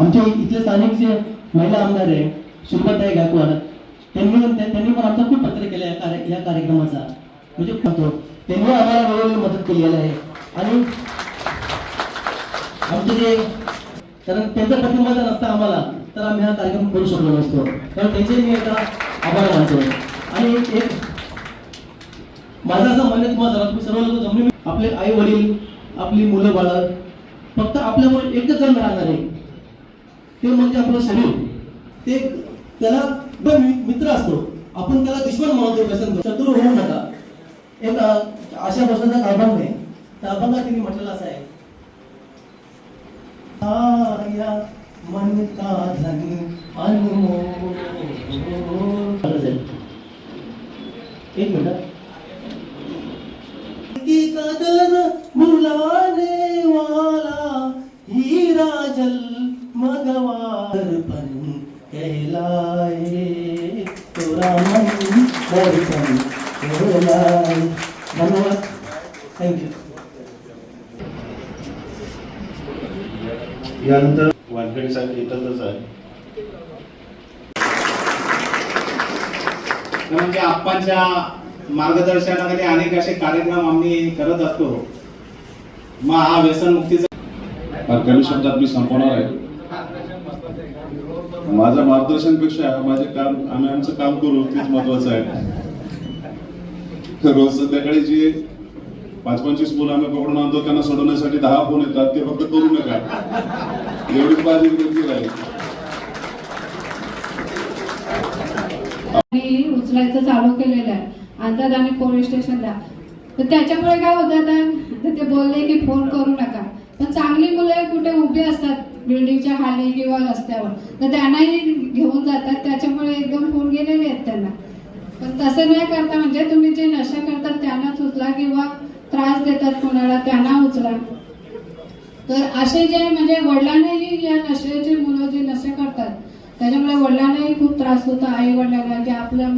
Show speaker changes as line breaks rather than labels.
आमचे इथले स्थानिक जे महिला आमदार आहे सुरभाताई गायकवाड त्यांनी त्यांनी पण आमचा खूप पत्र केला या कार्य या कार्यक्रमाचा. म्हणजे म्हणतो त्यांनी आम्हाला वेळोवेळी मदत केलेली आहे. आणि आमचे जे कारण त्यांचा पाठिंबा जर नसता आम्हाला तर आम्ही हा कार्यक्रम करू शकलो नसतो. कारण त्यांचे मी एकदा आभार मानतो. आणि एक माझं असं म्हणणं तुम्हाला तुम्ही सर्व लोक जमले आपले आई वडील आपली मुलं बाळ फक्त आपल्यामुळे एकच जण राहणार आहे. ते म्हणजे आपलं शरीर. ते त्याला मित्र असतो आपण त्याला दुश्मन म्हणतो व्यसन शत्रू होऊ नका. एक अशा प्रश्नाचा अभंग आहे. त्या अभंगात तिने म्हटलेलं असं आहे. आया मन का धन एक मिनिट. पण कहलाए तोरा मन दर्पण कहलाए. धन्यवाद. थँक्यू
यानंतर वानखेडे साहेब येतातच आहे
म्हणजे आप्पांच्या मार्गदर्शनाखाली अनेक असे कार्यक्रम आम्ही करत असतो. मग हा व्यसनमुक्तीचा
कमी शब्दात मी संपवणार आहे. माझं मार्गदर्शनपेक्षा माझे काम आम्ही आमचं काम करू तेच महत्वाचं आहे. रोज संध्याकाळी जे पाच पंचवीस मुलं आम्ही पकडून आणतो त्यांना सोडवण्यासाठी दहा फोन येतात ते फक्त करू नका. एवढीच माझी विनंती राहील.
उचलायचं चालू केलेलं आहे. आणतात आणि पोलीस स्टेशनला तर त्याच्यामुळे काय होतं आता? ते बोलले की फोन करू नका. पण चांगली मुलं कुठे उभी असतात? बिल्डिंगच्या खाली किंवा रस्त्यावर. तर त्यांनाही घेऊन जातात त्याच्यामुळे एकदम फोन गेलेले आहेत त्यांना. पण तसं नाही करता म्हणजे तुम्ही जे नशा करतात त्यांनाच उचला किंवा त्रास देतात कोणाला त्यांना उचला. तर असे जे म्हणजे वडिलांनाही या नशेचे मुलं जे नशे करतात त्याच्यामुळे वडिलांनाही खूप त्रास होतो आई वडिलांना की आपल्या